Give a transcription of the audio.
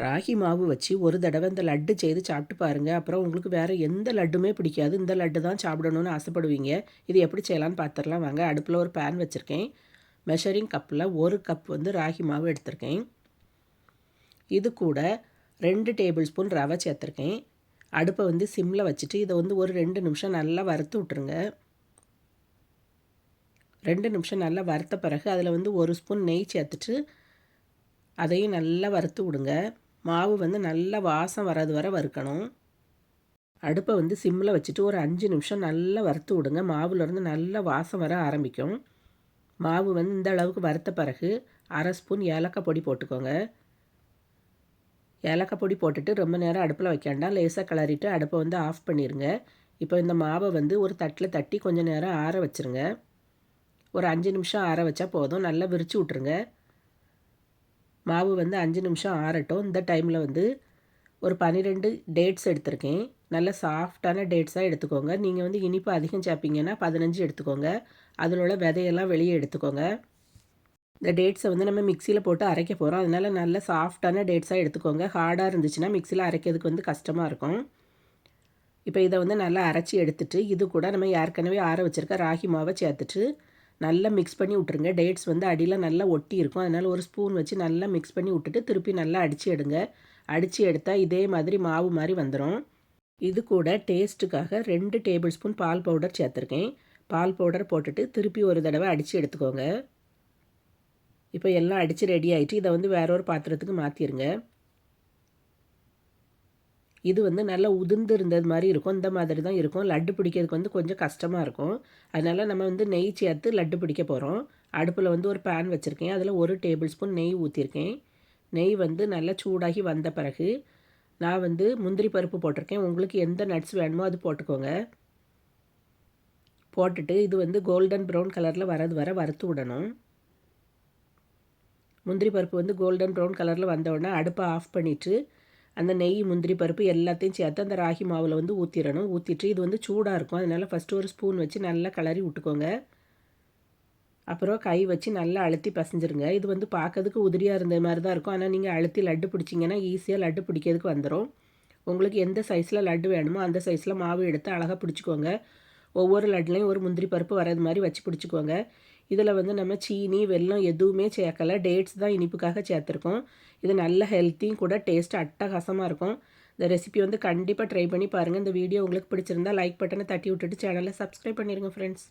ராகி மாவு வச்சு ஒரு தடவை இந்த லட்டு செய்து சாப்பிட்டு பாருங்கள் அப்புறம் உங்களுக்கு வேறு எந்த லட்டுமே பிடிக்காது. இந்த லட்டு தான் சாப்பிடணும்னு ஆசைப்படுவீங்க. இது எப்படி செய்யலான்னு பார்த்துடலாம் வாங்க அடுப்பில் ஒரு பேன் வச்சுருக்கேன். மெஷரிங் கப்பில் ஒரு கப் வந்து ராகி மாவு எடுத்திருக்கேன். இது கூட ரெண்டு டேபிள் ஸ்பூன் ரவை சேர்த்துருக்கேன். அடுப்பை வந்து சிம்மில் வச்சுட்டு இதை வந்து ஒரு ரெண்டு நிமிஷம் நல்லா வறுத்து விட்ருங்க ரெண்டு நிமிஷம் நல்லா வறுத்த பிறகு அதில் வந்து ஒரு ஸ்பூன் நெய் சேர்த்துட்டு அதையும் நல்லா வறுத்து விடுங்க. மாவு வந்து நல்லா வாசம் வர்றது வர வறுக்கணும். அடுப்பை வந்து சிம்மில் வச்சுட்டு ஒரு அஞ்சு நிமிஷம் நல்லா வறுத்து விடுங்க. மாவுலேருந்து நல்லா வாசம் வர ஆரம்பிக்கும். மாவு வந்து இந்த அளவுக்கு வறுத்த பிறகு அரை ஸ்பூன் ஏலக்காய் பொடி போட்டுக்கோங்க. ஏலக்காய் பொடி போட்டுட்டு ரொம்ப நேரம் அடுப்பில் வைக்காண்டாம் லேசாக கிளறிட்டு அடுப்பை வந்து ஆஃப் பண்ணிடுங்க இப்போ இந்த மாவை வந்து ஒரு தட்டில் தட்டி கொஞ்சம் நேரம் ஆற வச்சுருங்க. ஒரு அஞ்சு நிமிஷம் ஆற வச்சா போதும். நல்லா விரித்து விட்ருங்க மாவு வந்து அஞ்சு நிமிஷம் ஆறட்டும். இந்த டைமில் வந்து ஒரு பன்னிரெண்டு டேட்ஸ் எடுத்திருக்கேன். நல்ல சாஃப்டான டேட்ஸாக எடுத்துக்கோங்க. நீங்கள் வந்து இனிப்பு அதிகம் சேர்ப்பீங்கன்னா பதினஞ்சு எடுத்துக்கோங்க. அதில் உள்ள விதையெல்லாம் வெளியே எடுத்துக்கோங்க. இந்த டேட்ஸை வந்து நம்ம மிக்சியில் போட்டு அரைக்க போகிறோம் அதனால் நல்ல சாஃப்டான டேட்ஸாக எடுத்துக்கோங்க. ஹார்டாக இருந்துச்சுன்னா மிக்சியில் அரைக்கிறதுக்கு வந்து கஷ்டமாக இருக்கும். இப்போ இதை வந்து நல்லா அரைச்சி எடுத்துட்டு இது கூட நம்ம ஏற்கனவே ஆற வச்சுருக்க ராகி மாவை சேர்த்துட்டு நல்லா மிக்ஸ் பண்ணி விட்ருங்க டேட்ஸ் வந்து அடியில் நல்லா ஒட்டி இருக்கும். அதனால் ஒரு ஸ்பூன் வச்சு நல்லா மிக்ஸ் பண்ணி விட்டுட்டு திருப்பி நல்லா அடித்து எடுங்க. அடித்து எடுத்தால் இதே மாதிரி மாவு மாதிரி வந்துடும் இது கூட டேஸ்ட்டுக்காக ரெண்டு டேபிள் ஸ்பூன் பால் பவுடர் சேர்த்துருக்கேன். பால் பவுடர் போட்டுட்டு திருப்பி ஒரு தடவை அடித்து எடுத்துக்கோங்க. இப்போ எல்லாம் அடித்து ரெடி ஆகிட்டு இதை வந்து வேற ஒரு பாத்திரத்துக்கு மாற்றிடுங்க இது வந்து நல்லா உதிர்ந்து இருந்தது மாதிரி இருக்கும். இந்த மாதிரி தான் இருக்கும். லட்டு பிடிக்கிறதுக்கு வந்து கொஞ்சம் கஷ்டமாக இருக்கும். அதனால் நம்ம வந்து நெய் சேர்த்து லட்டு பிடிக்க போகிறோம் அடுப்பில் வந்து ஒரு பேன் வச்சுருக்கேன். அதில் ஒரு டேபிள் ஸ்பூன் நெய் ஊற்றிருக்கேன் நெய் வந்து நல்லா சூடாகி வந்த பிறகு நான் வந்து முந்திரி பருப்பு போட்டிருக்கேன். உங்களுக்கு எந்த நட்ஸ் வேணுமோ அது போட்டுக்கோங்க. போட்டுட்டு இது வந்து கோல்டன் ப்ரௌன் கலரில் வரது வர வறுத்து விடணும். முந்திரி பருப்பு வந்து கோல்டன் ப்ரௌன் கலரில் வந்த உடனே அடுப்பை ஆஃப் பண்ணிவிட்டு அந்த நெய் முந்திரி பருப்பு எல்லாத்தையும் சேர்த்து அந்த ராகி மாவில் வந்து ஊற்றிடணும் ஊற்றிட்டு இது வந்து சூடாக இருக்கும். அதனால் ஃபஸ்ட்டு ஒரு ஸ்பூன் வச்சு நல்லா கிளறி விட்டுக்கோங்க. அப்புறம் கை வச்சு நல்லா அழுத்தி பசஞ்சிருங்க. இது வந்து பார்க்கறதுக்கு உதிரியாக இருந்த மாதிரி தான் இருக்கும். ஆனால் நீங்கள் அழுத்தி லட்டு பிடிச்சிங்கன்னா ஈஸியாக லட்டு பிடிக்கிறதுக்கு வந்துடும் உங்களுக்கு எந்த சைஸில் லட்டு வேணுமோ அந்த சைஸில் மாவு எடுத்து அழகாக பிடிச்சிக்கோங்க. ஒவ்வொரு லட்டுலேயும் ஒரு முந்திரி பருப்பு வர்றது மாதிரி வச்சு பிடிச்சிக்கோங்க. இதில் வந்து நம்ம சீனி வெல்லம் எதுவுமே சேர்க்கலை. டேட்ஸ் தான் இனிப்புக்காக சேர்த்துருக்கோம். இது நல்ல ஹெல்த்தியும் கூட டேஸ்ட் அட்டகாசமாக இருக்கும். இந்த ரெசிபி வந்து கண்டிப்பாக ட்ரை பண்ணி பாருங்கள் இந்த வீடியோ உங்களுக்கு பிடிச்சிருந்தா லைக் பட்டனை தட்டி விட்டுட்டு சேனலை சப்ஸ்கிரைப் பண்ணிடுங்க ஃப்ரெண்ட்ஸ்